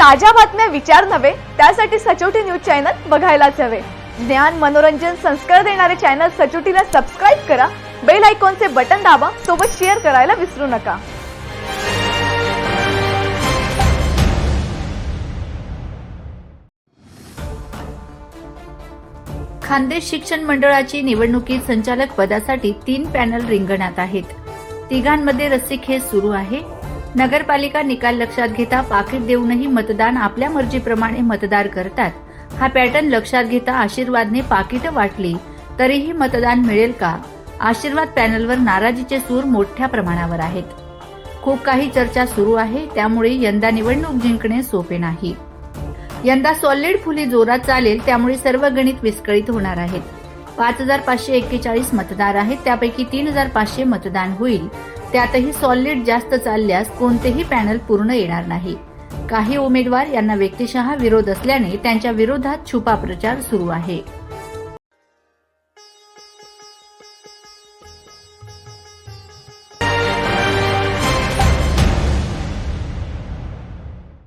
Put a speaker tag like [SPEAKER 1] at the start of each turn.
[SPEAKER 1] ताज्या बातम्या विचार नव्हे त्यासाठी सचोटी न्यूज चॅनल बघायलाच हवे. ज्ञान मनोरंजन संस्कार देणारे चॅनल सचोटीला सबस्क्राईब करा बेल आयकॉनचे बटन दाबा सोबत शेअर करायला विसरू नका.
[SPEAKER 2] खानदेश शिक्षण मंडळाची निवडणुकीत संचालक पदासाठी तीन पॅनल रिंगणात आहेत. तिघांमध्ये रस्सीखेच सुरू आहे. नगरपालिका निकाल लक्षात घेता पाकिट देऊनही मतदान आपल्या मर्जीप्रमाणे मतदार करतात. हा पॅटर्न लक्षात घेता आशीर्वादने पाकिट वाटली तरीही मतदान मिळेल का? आशीर्वाद पॅनलवर नाराजीचे सूर मोठ्या प्रमाणावर आहेत. खूप काही चर्चा सुरू आहे त्यामुळे यंदा निवडणूक जिंकणे सोपे नाही. यंदा सॉलिड फुली जोरात चालेल त्यामुळे सर्व गणित विस्कळीत होणार आहेत. पाच हजार पाचशे एक्केचाळीस मतदार आहेत त्यापैकी तीन हजार पाचशे मतदान होईल. त्यातही सॉलिड जास्त चालल्यास कोणतेही पॅनल पूर्ण येणार नाही. काही उमेदवार यांना व्यक्तिशः विरोध असल्याने त्यांच्या विरोधात छुपा प्रचार सुरू आहे.